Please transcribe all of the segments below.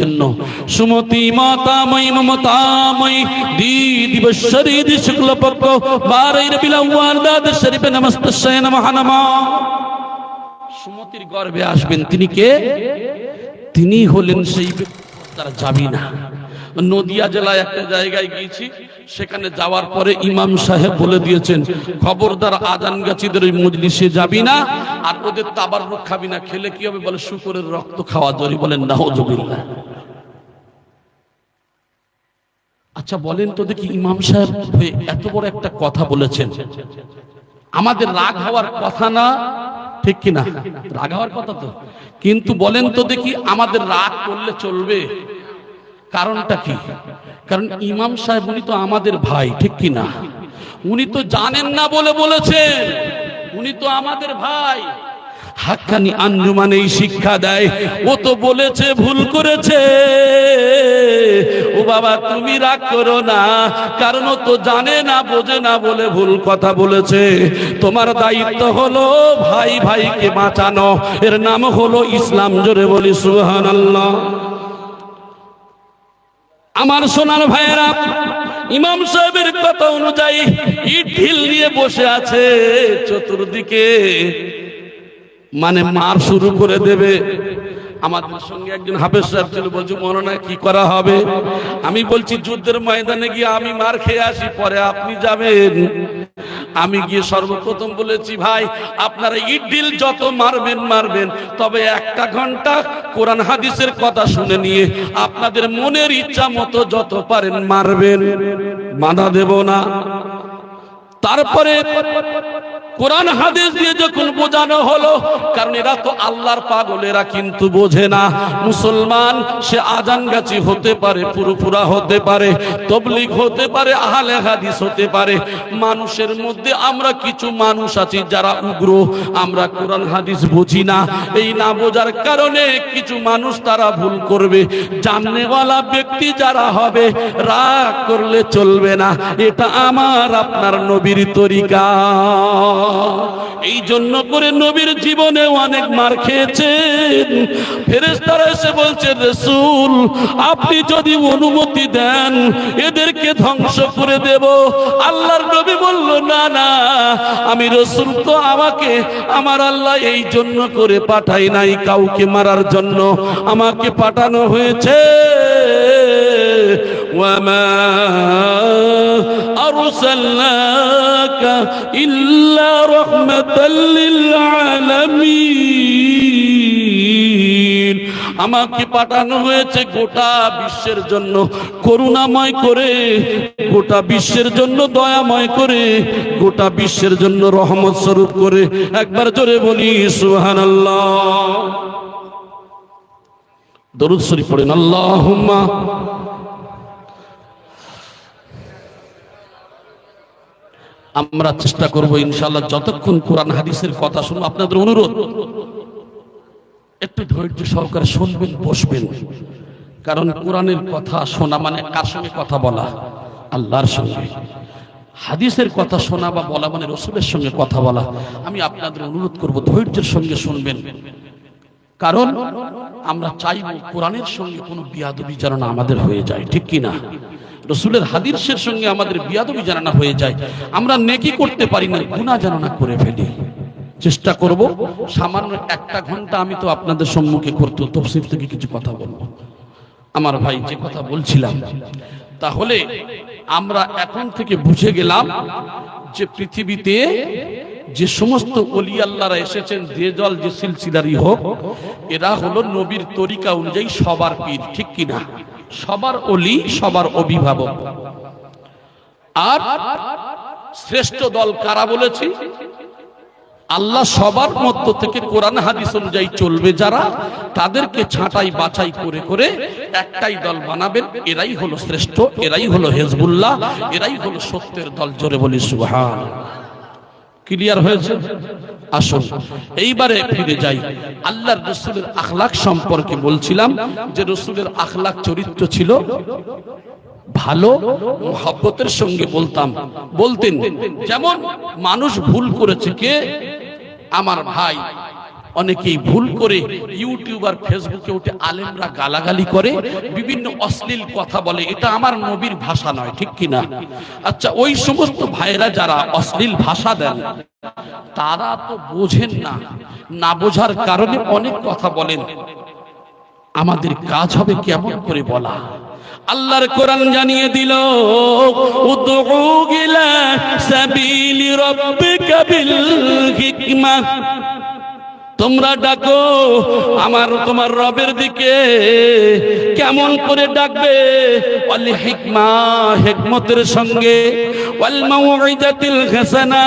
জন্য। সুমতি মাতাময়ী, মমতাময়ী দি দিবশ্বরী দি শুক্লপক্ষ বারই রবিল দাদ শরীফে নমস্তস্যয় নমঃ নমঃ। সুমতির গর্ভে আসবেন তিনি কে? তিনি হলেন সেই তারা যাবি না নদিয়া জেলায় একটা জায়গায় গিয়েছি। সেখানে যাওয়ার পরে ইমাম সাহেব বলে দিয়েছেন, খবরদার আজান গাছিদের ওই মজলিসে যাবি না আর ওদের তাবার রোগ খাবি না। খেলে কি হবে? বলে, শুকরের রক্ত খাওয়া জরি। বলেন না হজবিল্লা আচ্ছা বলেন তো দেখি, ইমাম সাহেব এত বড় একটা কথা বলেছেন। আমাদের রাগ হওয়ার কথা না, ঠিক কিনা রাগ হওয়ার কথা তো। কিন্তু বলেন তো দেখি, আমাদের রাগ করলে চলবে। কারণটা কি? কারণ ইমাম সাহেব উনি তো আমাদের ভাই ঠিক কিনা? উনি তো জানেন না বলে বলেছেন। উনি তো আমাদের ভাই। হাক্কানি আঞ্জুমান এই শিক্ষা দেয়। ও তো বলেছে ভুল করেছে। ও বাবা তুমি রাগ করো না। কারণ ও তো জানে না বোঝে না বলে ভুল কথা বলেছে। তোমার দায়িত্ব হলো ভাই ভাইকে বাঁচানো। এর নাম হলো ইসলাম জোরে বলি সুবহানাল্লাহ। আমার সোনার ভাইয়েরা, ইমাম সাহেবের কথা অনুযায়ী ইট ঢিল নিয়ে বসে আছে চতুর্দিকে। মানে মার শুরু করে দেবে। আমাদের সঙ্গে একজন হাফেজ সাহেব ছিল, বলছি হয় কি করা হবে? আমি বলছি, যুদ্ধের ময়দানে গিয়ে আমি মার খেয়ে আসি, পরে আপনি যাবেন। আমি গিয়ে সর্বপ্রথম বলেছি, ভাই, আপনারা ইট ঢিল যত মারবেন মারবেন, তবে একটা ঘণ্টা কোরআন হাদিসের কথা শুনে নিয়ে আপনাদের মনের ইচ্ছা মতো যত পারেন মারবেন। বাধা দেব না। তারপরে কোরআন হাদিস দিয়ে যখন বোঝানো হলো, কারণ এরা তো আল্লাহর পাগল এরা কিন্তু বোঝে না। মুসলমান, সে আজান গাছি হতে পারে, পুরোপুরা হতে পারে, তবলিগ হতে পারে, আহলে হাদিস হতে পারে। মানুষের মধ্যে আমরা কিছু মানুষ আছি যারা উগ্র, আমরা কোরআন হাদিস বুঝি না। এই না বোঝার কারণে কিছু মানুষ তারা ভুল করবে। জাননেওয়ালা ব্যক্তি যারা হবে, রাগ করলে চলবে না। এটা আমার, আপনার নবীর তরিকা। এই জন্য করে নবীর জীবনে অনেক মার খেয়েছেন। ফেরেস্তারা এসে বলছে, রসুল, আপনি যদি অনুমতি দেন, এদেরকে ধ্বংস করে দেব। আল্লাহর নবী বলল, না না, আমি রসুল তো আমাকে, আমার আল্লাহ এই জন্য করে পাঠাই নাই কাউকে মারার জন্য। আমাকে পাঠানো হয়েছে। وما أرسلناك إلا رحمة للعالمين আমাকে পাঠানো হয়েছে গোটা বিশ্বের জন্য করুণাময় করে গোটা বিশ্বের জন্য দয়াময় করে গোটা বিশ্বের জন্য রহমত স্বরূপ করে একবার জোরে বলি সুবহানাল্লাহ দরুদ শরীফ পড়েন আল্লাহুম্মা আমরা চেষ্টা করব ইনশাল্লাহ যতক্ষণ কোরআন হাদিসের কথা শুনব, আপনাদের অনুরোধ, একটু ধৈর্য সহকারে শুনবেন, বসবেন। কারণ কোরআনের কথা শোনা মানে কার সঙ্গে কথা বলা? আল্লাহর সঙ্গে। হাদিসের কথা শোনা বা বলা মানে রসুলের সঙ্গে কথা বলা। আমি আপনাদের অনুরোধ করব ধৈর্যের সঙ্গে শুনবেন। কারণ আমরা চাইব কোরআনের সঙ্গে কোনো বিয়াদবি যেন আমাদের হয়ে যায়, ঠিক কি না রসুলের হাদিসের সঙ্গে আমাদের বিয়াদবি যেন না হয়ে যায়, আমরা নেকি করতে পারি না গুণা যেন না করে ফেলি। চেষ্টা করব, সামান্য একটা ঘণ্টা আমি তো আপনাদের সম্মুখে করতে, তফসিল থেকে কিছু কথা বলব। আমার ভাই, যে কথা বলছিলাম, তাহলে আমরা এখন থেকে বুঝে গেলাম যে পৃথিবীতে যে সমস্ত অলি আল্লাহরা এসেছেন যে দল যে সিলসিলারই হোক, এরা হলো নবীর তরিকা অনুযায়ী সবার পীর, ঠিক কিনা? সবার অলি, সবার অভিভাবক। আর শ্রেষ্ঠ দল কারা বলেছি? আল্লাহ সবার মধ্য থেকে কোরআন হাদিস অনুযায়ী চলবে যারা, তাদেরকে ছাঁটাই বাছাই করে করে একটাই দল বানাবেন। এরাই হলো শ্রেষ্ঠ, এরাই হলো হেজবুল্লাহ, এরাই হলো সত্যের দল, জোরে বলি সুবহান ক্লিয়ার হয়েছে? আসুন, এইবারে ফিরে যাই। আল্লাহর রসুলের আখলাক সম্পর্কে বলছিলাম যে রসুলের আখলাক চরিত্র ছিল ভালো, মহাব্বতের সঙ্গে বলতাম। বলতেন, যেমন, মানুষ ভুল করেছে কে? আমার ভাই। অনেকেই ভুল করে ইউটিউব আর ফেসবুকে উঠে আলেমরা গালাগালি করে, বিভিন্ন অশ্লীল কথা বলে। এটা আমার নবীর ভাষা নয়, ঠিক কিনা? আচ্ছা ওই সমস্ত ভাইরা যারা অশ্লীল ভাষা দেন, তারা তো বোঝেন না। না বোঝার কারণে অনেক কথা বলেন। আমাদের কাজ হবে কেমন করে বলা। আল্লাহর কোরআন জানিয়ে দিল, উদউ ইলা সাবিলি রাব্বিকা বিল হিকমা। তোমরা ডাকো, আমার তোমার রবের দিকে কেমন করে ডাকবে? অলি হিকমা, হেকমতের সঙ্গে, ওয়াল মাউইদাতিল হাসানা,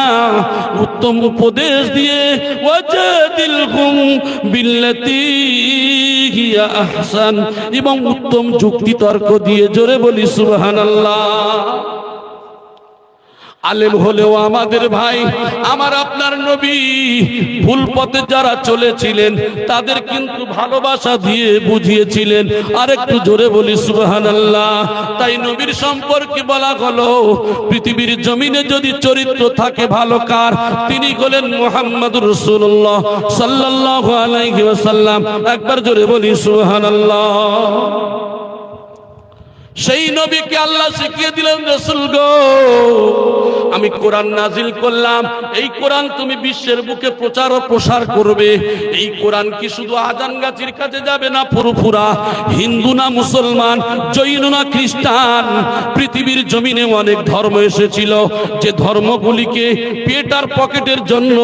উত্তম উপদেশ দিয়ে ওয়াজাদিলহুম বিল্লাতি হিয়া এবং উত্তম যুক্তি তর্ক দিয়ে জোরে বলি, সুবহানাল্লাহ। আলেম হলেও আমাদের ভাই, আমার আপনার নবী ভুল পথে যারা চলেছিলেন, তাদের কিন্তু ভালোবাসা দিয়ে বুঝিয়েছিলেন। আর একটু জোরে বলি সুবহান আল্লাহ তাই নবীর সম্পর্কে বলা হলো, পৃথিবীর জমিনে যদি চরিত্র থাকে ভালো কার? তিনি হলেন মোহাম্মদুর রসুল্লাহ সাল্লাল্লাহু আলাইহি ওয়াসাল্লাম। একবার জোরে বলি সুবহান আল্লাহ সেই নবীকে আল্লাহ শিখিয়ে দিলেন, রসুল গো, আমি কোরআন নাজিল করলাম। এই কোরআন তুমি বিশ্বের বুকে প্রচার ও প্রসার করবে। এই কোরআন কি শুধু আজান গাছির কাছে যাবে না পুরোপুরা হিন্দু না মুসলমান, জৈন না খ্রিস্টান, পৃথিবীর জমিনে অনেক ধর্ম এসেছিল। যে ধর্মগুলিকে পেটার পকেটের জন্য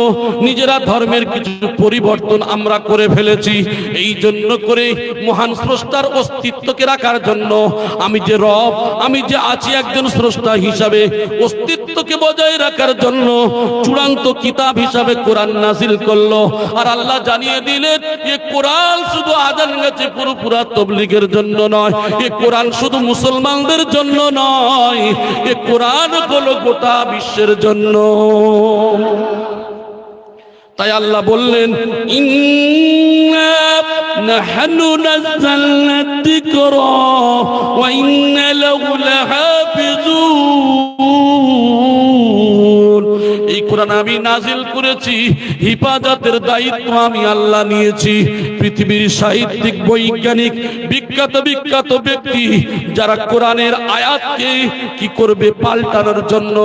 নিজেরা ধর্মের কিছু পরিবর্তন আমরা করে ফেলেছি। এই জন্য করে মহান স্রষ্টার অস্তিত্বকে রাখার জন্য আমি যে রব, আমি যে আছি একজন স্রষ্টা হিসাবে, অস্তিত্বকে বজায় রাখার জন্য চূড়ান্ত কিতাব হিসাবে কোরআন নাজিল করল। আর আল্লাহ জানিয়ে দিলেন, এ কোরআন শুধু আজান গেছে পুরোপুরা তবলিগের জন্য নয়, এ কোরআন শুধু মুসলমানদের জন্য নয়, এ কোরআন হলো গোটা বিশ্বের জন্য। তাই আল্লাহ বললেন ইন্না نحن نزلنا الذكر وإن له لحافظ কোরআন আমি নাজিল করেছি, হিফাজতের দায়িত্ব আমি আল্লাহ নিয়েছি। পৃথিবীর সাহিত্যিক, বৈজ্ঞানিক, বিখ্যাত বিখ্যাত ব্যক্তি যারা কোরআনের আয়াতকে কি করবে পাল্টানোর জন্য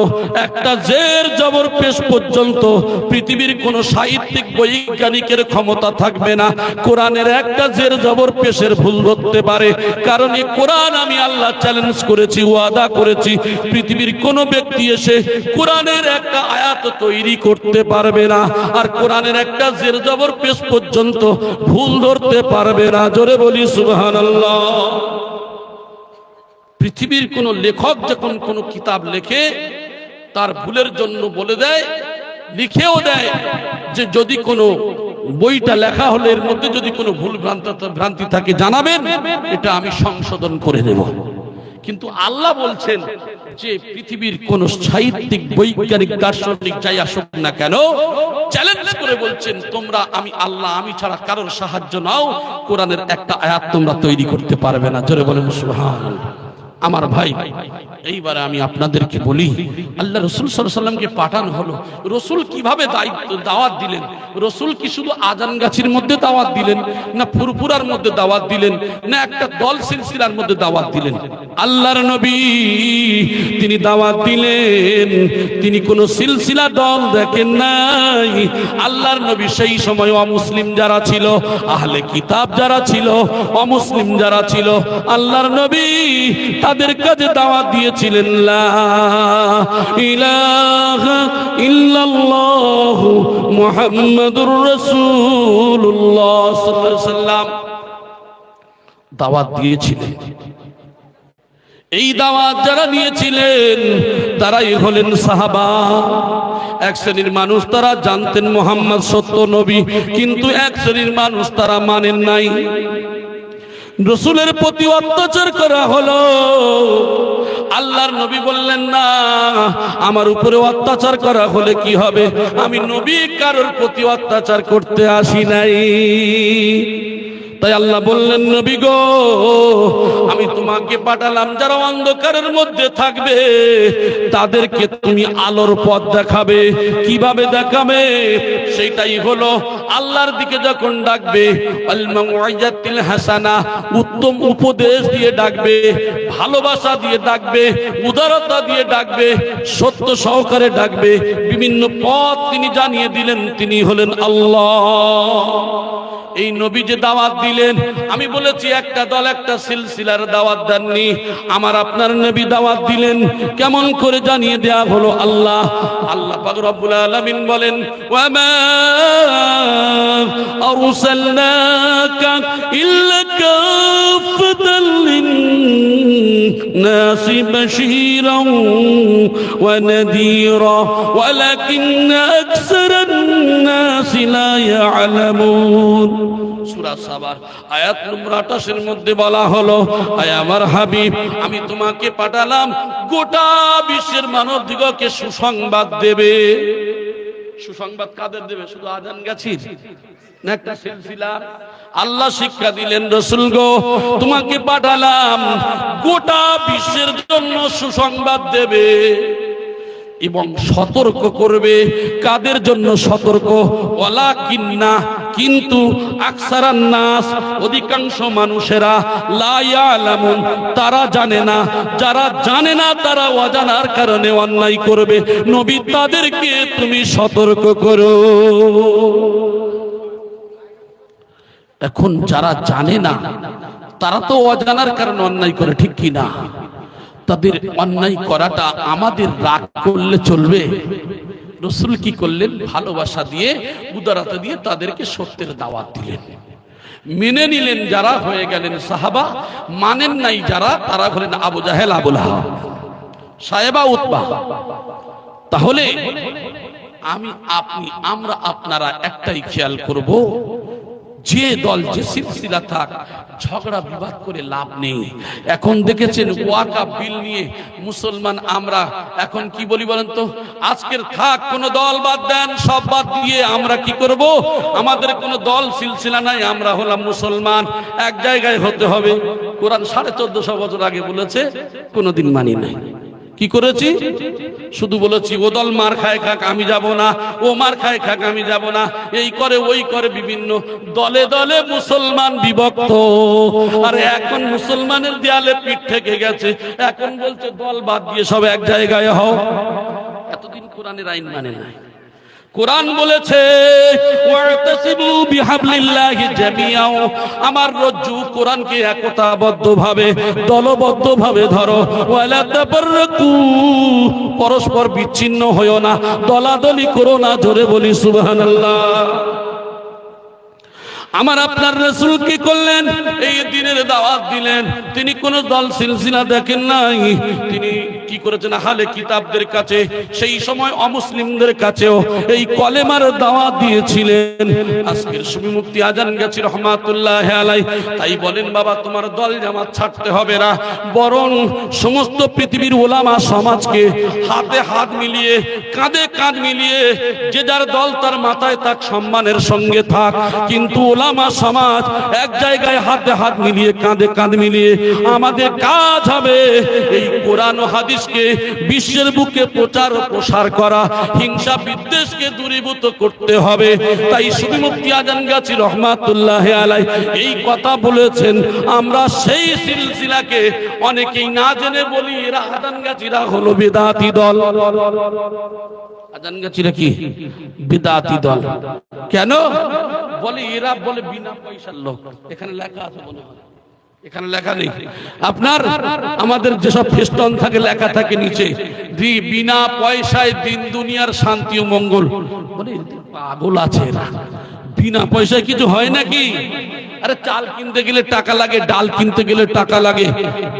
একটা জের জবর পেশ পর্যন্ত পৃথিবীর কোন সাহিত্যিক, বৈজ্ঞানিকের ক্ষমতা থাকবে না। কোরআনের একটা জের জবর পেশের ভুল ধরতে পারে। কারণ এই কোরআন আমি আল্লাহ চ্যালেঞ্জ করেছি, ওয়াদা করেছি। পৃথিবীর কোন ব্যক্তি এসে কোরআনের একটা আয়াত তৈরি করতে পারবে না। আর কোরআনের একটা জের জবর পেশ পর্যন্ত ভুল ধরতে পারবে না। জোরে বলি, সুবহানাল্লাহ। পৃথিবীর কোন লেখক যখন কোন কিতাব লেখে, তার ভুলের জন্য বলে দেয়, লিখেও দেয় যে যদি কোনো বইটা লেখা হলে এর মধ্যে যদি কোনো ভুল ভ্রান্ত ভ্রান্তি থাকে, জানাবেন, এটা আমি সংশোধন করে দেব। কিন্তু আল্লাহ বলছেন যে পৃথিবীর কোন সাহিত্যিক, বৈজ্ঞানিক, দার্শনিক যাই আসুক না কেন চ্যালেঞ্জ করে বলছেন, তোমরা, আমি আল্লাহ, আমি ছাড়া কারোর সাহায্য নাও, কোরআনের একটা আয়াত তোমরা তৈরি করতে পারবে না। জোরে বলেন, সুবহানাল্লাহ। আমার ভাই এইবারে আমি আপনাদেরকে বলি, আল্লাহ রসুল সাল্লামকে পাঠানো হলো। রসুল কীভাবে দায়িত্ব, দাওয়াত দিলেন? রসুল কি শুধু আজান গাছির মধ্যে দাওয়াত দিলেন, না ফুরফুরার মধ্যে দাওয়াত দিলেন, না একটা দল সিলসিলার মধ্যে দাওয়াত দিলেন? আল্লাহর নবী তিনি দাওয়াত দিলেন, তিনি কোন সিলসিলা দল দেখেন নাই। আল্লাহর নবী সেই সময় অমুসলিম যারা ছিল, আহলে কিতাব যারা ছিল, অমুসলিম যারা ছিল, আল্লাহর নবী তাদের কাছে দাওয়াত দিয়েছিলেন ইল্লাল্লাহ মুহাম্মাদুর দাওয়াত দিয়েছিলেন। এই দাওয়াত যারা নিয়েছিলেন, তারাই হলেন সাহাবা। এক শ্রেণির মানুষ তারা জানতেন মোহাম্মদ সত্য নবী, কিন্তু এক শ্রেণির মানুষ তারা মানেন নাই। রসুলের প্রতি অত্যাচার করা হলো। আল্লাহর নবী বললেন, না, আমার উপরে অত্যাচার করা হলে কি হবে? আমি নবী কারোর প্রতি অত্যাচার করতে আসি নাই। তাই আল্লাহ বললেন, নবী গো, আমি তোমাকে পাঠালাম যারা অন্ধকারের মধ্যে থাকবে, তাদেরকে তুমি আলোর পথ দেখাবে। কীভাবে দেখাবে? সেটাই হলো, আল্লাহর দিকে যখন ডাকবে হাসানা উত্তম উপদেশ দিয়ে ডাকবে, ভালোবাসা দিয়ে ডাকবে, উদারতা দিয়ে ডাকবে, সত্য সহকারে ডাকবে। বিভিন্ন পথ তিনি জানিয়ে দিলেন, তিনি হলেন আল্লাহ। এই নবী যে দাওয়াত দিলেন, আমি বলেছি, একটা দল, একটা সিলসিলার দাওয়াত দেননি। আমার আপনার নবী দাওয়াত দিলেন। কেমন করে জানিয়ে দেয়া হলো আল্লাহ? আল্লাহ রব্বুল আলামিন বলেন ওয়া মা আরসালনাকা ইল্লা কাফাতাল للناس بشيرا ونذيرا ولكن أكثر الناس لا يعلمون সূরা সাবার আয়াত নম্বর 28 এর মধ্যে বলা হলো আয় আমার হাবিব আমি তোমাকে পাঠালাম গোটা বিশ্বের মানব দিগকে সুসংবাদ দেবে সুসংবাদ কাদের দেবে শুধু আজান গাছির একটা সিলসিলা আল্লাহ শিক্ষা দিলেন, রসুল গো, তোমাকে পাঠালাম, গোটা বিশ্বের জন্য সুসংবাদ দেবে এবং সতর্ক করবে। কাদের জন্য সতর্ক? ওলা কিন্না কিন্তু আকসারান নাস, অধিকাংশ মানুষেরা লা ইয়ালামুন, তারা জানে না। যারা জানে না, তারা অজানার কারণে অন্যায় করবে। নবী, তাদেরকে তুমি সতর্ক করো। এখন যারা জানে না, তারা তো অজানার কারণে অন্যায় করে, ঠিক কি না? তাদের অন্যায় করাটা আমাদের রাগ করলে চলবে। রসুল কি করলেন? ভালোবাসা দিয়ে, উদারতা দিয়ে তাদেরকে সত্যের দাওয়াত দিলেন। মেনে নিলেন যারা হয়ে গেলেন সাহাবা, মানেন নাই যারা, তারা হলেন আবু জাহেল আবুল সাহেবা উৎপা তাহলে আমি, আপনি, আমরা আপনারা একটাই খেয়াল করব যে দল, যে সিলসিলা থাক, ঝগড়া, বিবাদ করে লাভ নেই। এখন দেখেছেন ওয়াকা বিল নিয়ে মুসলমান আমরা, এখন কি বলি বলেন তো? আজকের থাক, কোন দল বাদ দেন, সব বাদ দিয়ে আমরা কি করব? আমাদের কোন দল, সিলসিলা নাই, আমরা হলাম মুসলমান। এক জায়গায় হতে হবে। কোরআন সাড়ে চোদ্দশো বছর আগে বলেছে, কোনোদিন মানি নাই। কি করেছি? শুধু বলেছি, ও দল মার খায় খাক, আমি যাব না। ও মার খায় খাক, আমি যাব না। এই করে, ওই করে বিভিন্ন দলে দলে মুসলমান বিভক্ত। আর এখন মুসলমানের দেয়ালে পিঠ থেকে গেছে। এখন বলছে, দল বাদ দিয়ে সব এক জায়গায় হও। এতদিন কোরআনের আইন মানে নাই। কোরআন বলেছে আমার রজ্জু কোরআনকে একতাবদ্ধ ভাবে দলবদ্ধ ভাবে ধরো পরস্পর বিচ্ছিন্ন হইও না। দলাদলি করো না, জোরে বলি সুবহানাল্লাহ। আমার আপনার রসুল কি করলেন? এই দিনের দাওয়াত দিলেন। তিনি কোন দল সিলসিলা দেখেন নাই। তিনি কি করেছেন? হালে কিতাবদের কাছে, সেই সময় অমুসলিমদের কাছেও এই কলেমার দাওয়াত দিয়েছিলেন। আজকের সুবি মুক্তি আজান গেছি রহমাতুল্লাহ আলাই তাই বলেন, বাবা, তোমার দল জামাত ছাড়তে হবে না। বরং সমস্ত পৃথিবীর ওলামা সমাজকে হাতে হাত মিলিয়ে, কাঁধে কাঁধ মিলিয়ে, যে যার দল তার মাথায় তার সম্মানের সঙ্গে থাক। কিন্তু ওলামা সমাজ এক জায়গায় হাতে হাত মিলিয়ে, কাঁধে কাঁধ মিলিয়ে আমাদের কাজ হবে। এই কোরআন হাদিসকে বিশ্বের বুকে প্রচার প্রসার করা, হিংসা বিদ্বেষকে দূরীভূত করতে হবে। তাই সুবিমুক্তি আজান গাছি রহমাতুল্লাহ আলাই এই কথা বলেছেন, আমরা সেই সিলসিলাকে অনেকেই না জেনে বলি, এরা আজান গাছিরা হলো বেদাতি দল। আজান গাছিরা কি? বেদাতি দল। কেন? বলি, এরা বলে বিনা পয়সার লোক। এখানে লেখা আছে মনে হয়। এখানে লেখা নেই। আপনার, আমাদের যেসব ফেস্টন থাকে, লেখা থাকে নিচে বিনা পয়সায় দিন দুনিয়ার শান্তি ও মঙ্গল। বলে পাগল আছে বিনা পয়সায় কিছু হয় নাকি? আরে চাল কিনতে গেলে টাকা লাগে, ডাল কিনতে গেলে টাকা লাগে।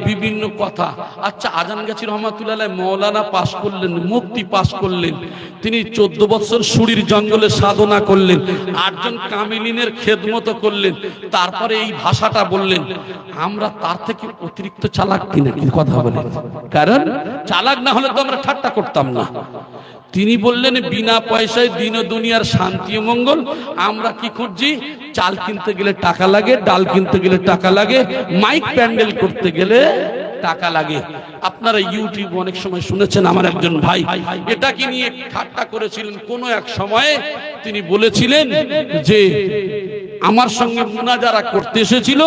বিভিন্ন কথা। আচ্ছা আজান গাছি রহমাতুল্লাহ মৌলানা পাশ করলেন মুক্তি পাশ করলেন। তিনি চোদ্দ বছর সুরির জঙ্গলে সাধনা করলেন, আটজন কামিলিনের খেদমত করলেন। তারপরে এই ভাষাটা বললেন, আমরা তার থেকে অতিরিক্ত চালাক কিনা? কথা বলেন কারণ চালাক না হলে তো আমরা ঠাট্টা করতাম না। তিনি বললেন, বিনা পয়সায় দিন দুনিয়ার শান্তি মঙ্গল। আমরা কি খুঁজছি? চাল কিনতে গেলে টাকা লাগে, ডাল কিনতে গেলে টাকা লাগে, মাইক প্যান্ডেল করতে গেলে টাকা লাগে। আপনারা ইউটিউব অনেক সময় শুনেছেন আমার একজন ভাই এটাকে নিয়ে ঠাট্টা করেছিলেন? কোনো এক সময়ে তিনি বলেছিলেন যে, আমার সঙ্গে মুনাজারা করতে এসেছিল,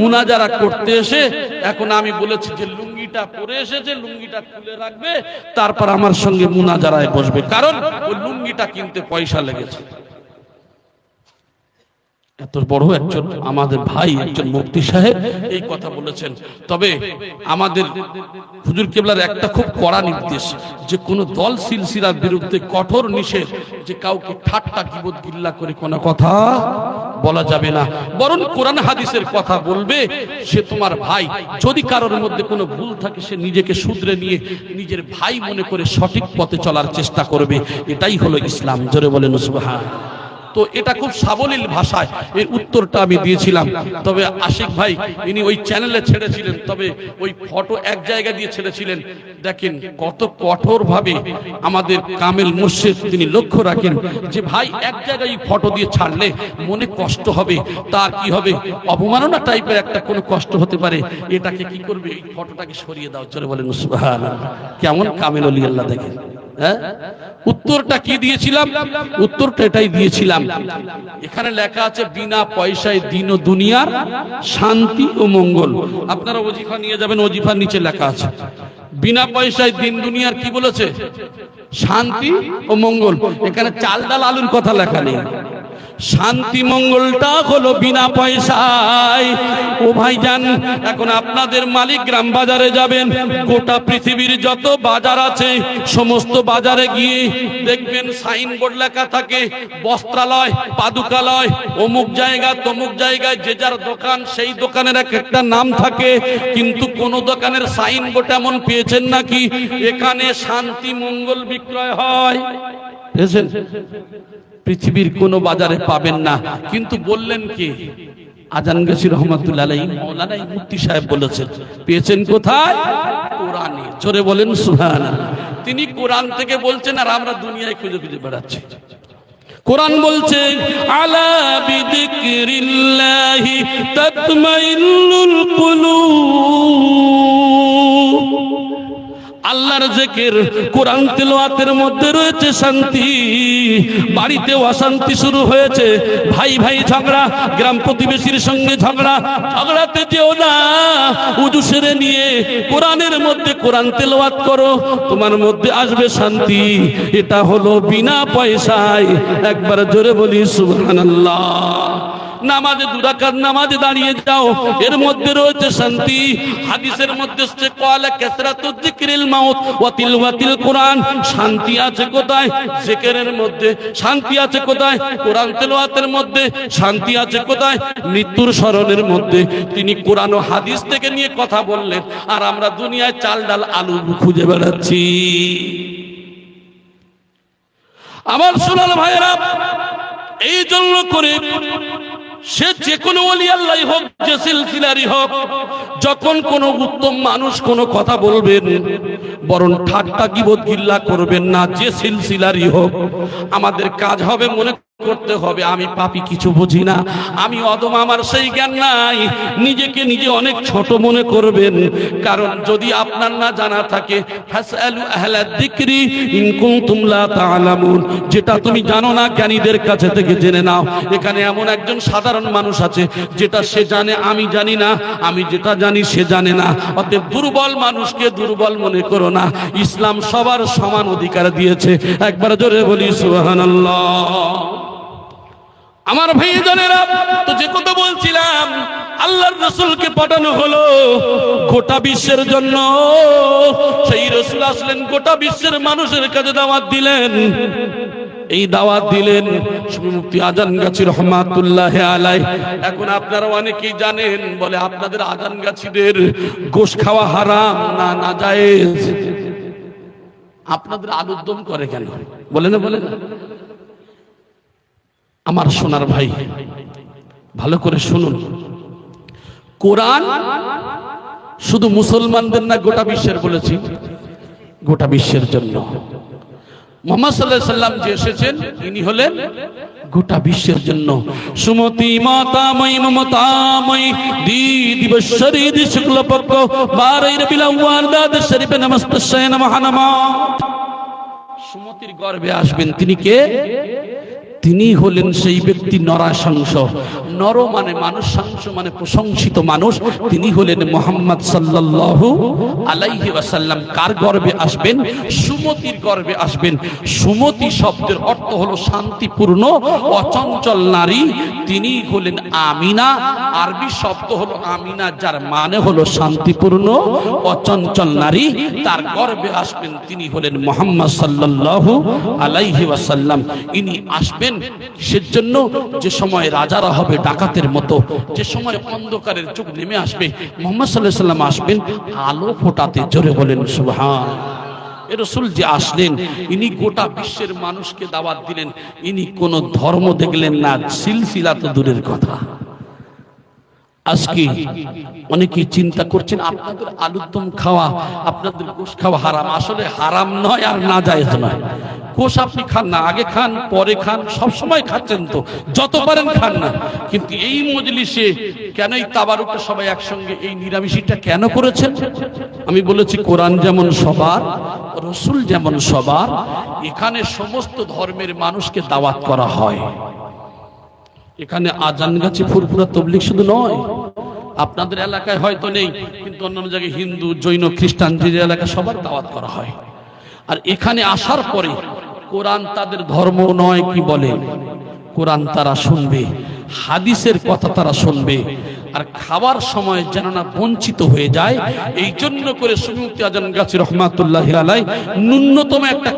মুনাজারা করতে এসে এখন আমি বলেছি যে লুঙ্গিটা পরে এসেছে, লুঙ্গিটা খুলে রাখবে, তারপর আমার সঙ্গে মুনাজারায় বসবে। কারণ ওই লুঙ্গিটা কিনতে পয়সা লেগেছে। এত বড় একজন আমাদের ভাই, একজন মুফতি সাহেব এই কথা বলেছেন। তবে আমাদের হুজুর কেবলার একটা খুব কড়া নির্দেশ, যে কোনো দল সিলসিলার বিরুদ্ধে কঠোর নিষেধ, যে কাউকে ঠাট্টা কিবোধ গিল্লা করে কোনো কথা বলা যাবে না। বরং কোরআন হাদিসের কথা বলবে, সে তোমার ভাই। যদি কারোর মধ্যে কোনো ভুল থাকে, সে নিজেকে শুধরে নিয়ে নিজের ভাই মনে করে সঠিক পথে চলার চেষ্টা করবে। এটাই হলো ইসলাম। জোরে বলেন, সুবহান। তো এটা খুব সাবলীল ভাষায় এর উত্তরটা আমি দিয়েছিলাম। তবে আশিক ভাই, ইনি ওই চ্যানেলে ছেড়েছিলেন, তবে ওই ফটো এক জায়গা দিয়ে ছেড়েছিলেন। দেখেন কত কঠোর ভাবে আমাদের কামেল মুর্শিদ তিনি লক্ষ্য রাখেন যে ভাই এক জায়গায় এই ফটো দিয়ে ছাড়লে মনে কষ্ট হবে, তার কি হবে? অবমাননা টাইপের একটা কোনো কষ্ট হতে পারে। এটাকে কি করবে? এই ফটোটাকে সরিয়ে দাও, চলে বলেন কেমন কামেল অলি আল্লাহ দেখেন। হ্যাঁ? উত্তরটা কি দিয়েছিলাম? উত্তরটা এটাই দিয়েছিলাম। এখানে লেখা আছে, বিনা পয়সায় দিন ও দুনিয়ার শান্তি ও মঙ্গল। আপনারা ওজিফা নিয়ে যাবেন, ওজিফার নিচে লেখা আছে। বিনা পয়সায় দিন দুনিয়ার কি বলেছে? শান্তি ও মঙ্গল। এখানে চাল ডাল আলুর কথা লেখা নেই। শান্তি মঙ্গলটা হলো বিনা পয়সায়। ও ভাইজান, এখন আপনাদের মালিক গ্রাম বাজারে যাবেন। গোটা পৃথিবীর যত বাজার আছে, সমস্ত বাজারে গিয়ে দেখবেন সাইনবোর্ড লেখা থাকে, বস্ত্রালয়, পাদুকালয়, অমুক জায়গা, তমুক জায়গায় যে যার দোকান, সেই দোকানের এক একটা নাম থাকে। কিন্তু কোন দোকানের সাইনবোর্ড এমন পেয়েছেন নাকি? এখানে শান্তি মঙ্গল বিক্রয় হয়। পৃথিবীর কোন বাজারে পাবেন না। কিন্তু বললেন কি? আজান গাছি রহমতুল্লাহ আলাই মৌলানা এই সাহেব বলেছেন, পেয়েছেন কোথায়? কোরআনে। জোরে বলেন সুহান তিনি কোরআন থেকে বলছেন, আর আমরা দুনিয়ায় খুঁজে খুঁজে বেড়াচ্ছি। কোরআন বলছে, আলা বিদিক্রিল্লাহি তাতমাইন্নুল কুলুব। আল্লাহর জেকের, কোরআন তেলাওয়াতের মধ্যে রয়েছে শান্তি। বাড়িতেও অশান্তি শুরু হয়েছে, ভাই ভাই ঝগড়া, গ্রাম প্রতিবেশীর সঙ্গে ঝগড়া, ঝগড়াতে যেও না। উজু সেরে নিয়ে কোরআনের মধ্যে কোরআন তেলাওয়াত করো, তোমার মধ্যে আসবে শান্তি। এটা হলো বিনা পয়সায়। একবার জোরে বলি, সুবহানাল্লাহ। নামাজে দুরাকাত নামাজে দাঁড়িয়ে যাও। এর মধ্যে রয়েছে শান্তি। হাদিসের মধ্যে এসছে, কলা কাসরাতু যিকরিল মাউত ওয়া তিলওয়াতিল কোরআন। শান্তি আছে কোথায়? জিকিরের মধ্যে। শান্তি আছে কোথায়? কোরআন তেলাওয়াতের মধ্যে। শান্তি আছে কোথায়? মৃত্যুর স্মরণের মধ্যে। তিনি কোরআন ও হাদিস থেকে নিয়ে কথা বললেন। আর আমরা দুনিয়ায় চাল ডাল আলু খুঁজে বেড়াচ্ছি। আমার সোনার ভাইয়েরা এই জন্য করে সে যে কোনো অলি আল্লাহ হোক, যে সিলসিলারই হোক, যখন কোন উত্তম মানুষ কোনো কথা বলবেন, বরং ঠাট্টা কিবোধ গিল্লা করবেন না, যে সিলসিলারই হোক, আমাদের কাজ হবে মনে করতে হবে, আমি পাপি কিছু বুঝি না। আমি অদম, আমার সেই জ্ঞান নাই। নিজেকে নিজে অনেক ছোট মনে করবেন। কারণ যদি আপনার না জানা থাকে যেটা তুমি জানো না, জ্ঞানীদের কাছে থেকে জেনে নাও। এখানে এমন একজন সাধারণ মানুষ আছে, যেটা সে জানে, আমি জানি না। আমি যেটা জানি, সে জানে না। অতএব দুর্বল মানুষকে দুর্বল মনে করো না। ইসলাম সবার সমান অধিকার দিয়েছে। একবার জোরে বলি, সুবহানাল্লাহ। আমার ভাই তো যে কথা বলছিলাম, আল্লাহর রসুলকে পাঠানো হলো গোটা বিশ্বের জন্য। সেই রসুল আসলেন, গোটা বিশ্বের মানুষের কাছে দাওয়াত দিলেন। এই দাওয়াত দিলেন মুফতি আজান গাছি রহমাতুল্লাহ আলাই এখন আপনারা অনেকেই জানেন, বলে আপনাদের আজান গাছিদের গোশ খাওয়া হারাম না না জায়েজ আপনাদের আলুর করে কেন? বলে না বলে না। আমার সোনার ভাই। ভালো করে শুনুন। কোরআন শুধু মুসলমানদের না, গোটা বিশ্বের বলেছি। গোটা বিশ্বের জন্য। মোহাম্মদ সাল্লাহ সাল্লাম যে এসেছেন, ইনি হলেন গোটা বিশ্বের জন্য। সুমতি মাতাময়ী মমতাময়ী দি দিবশ্বরী দি শুক্লপক্ষ বারই রবিল দাদ শরীফে নমস্তে নমঃ নমঃ। সুমতির গর্বে আসবেন, তিনি কে? তিনি হলেন সেই ব্যক্তি নরাশংস। নর মানে মানুষ, শাংস মানে প্রশংসিত মানুষ। তিনি হলেন মোহাম্মদ সাল্লাল্লাহু আলাইহি ওয়াসাল্লাম। কার গর্ভে আসবেন? সুমতির গর্ভে আসবেন। সুমতি শব্দের অর্থ হলো শান্তিপূর্ণ, অচঞ্চল নারী। তিনি হলেন আমিনা। আরবি শব্দ হলো আমিনা, যার মানে হলো শান্তিপূর্ণ, অচঞ্চল নারী। তার গর্বে আসবেন তিনি হলেন মোহাম্মদ সাল্লাল্লাহু আলাইহি ওয়াসাল্লাম। ইনি আসবেন কিসের জন্য যে সময় রাজারা হবে ডাকাতের মতো, যে সময় অন্ধকারের চোখ নেমে আসবে, মোহাম্মদ সাল্লাহ সাল্লাম আসবেন, আলো ফোটাতে জোরে বলেন সুহান রসুল যে আসলেন, ইনি গোটা বিশ্বের মানুষকে দাওয়াত দিলেন, ইনি কোন ধর্ম দেখলেন না, সিলসিলা তো দূরের কথা। আজকে অনেকেই চিন্তা করছেন, আপনাদের আলুর দম খাওয়া, আপনাদের গোশ খাওয়া হারাম। আসলে হারাম নয় আর না যায় নয়। কোষ আপনি খান না, আগে খান, পরে খান, সব সময় খাচ্ছেন তো, যত পারেন খান না। কিন্তু এই মজলিসে কেন এই তাবারুকটা সবাই একসঙ্গে এই নিরামিষিটা কেন করেছেন? আমি বলেছি, কোরআন যেমন সবার, রসুল যেমন সবার, এখানে সমস্ত ধর্মের মানুষকে দাওয়াত করা হয়। এখানে আজান গাছি ফুরফুরা তবলিক শুধু নয়। আপনাদের এলাকায় হয়তো নেই, কিন্তু অন্যান্য জায়গায় হিন্দু, জৈন, খ্রিস্টান, যে যে এলাকায় সবার দাওয়াত করা হয়। আর এখানে আসার পরে কোরআন তাদের ধর্ম নয় কি বলে? কোরআন তারা শুনবে, হাদিসের কথা তারা শুনবে, আর খাবার সময় যেন না বঞ্চিত হয়ে যায় এই জন্য করে সুমুক্তি আজান গাছি রহমাতুল্লাহ আলাই ন্যূনতম একটা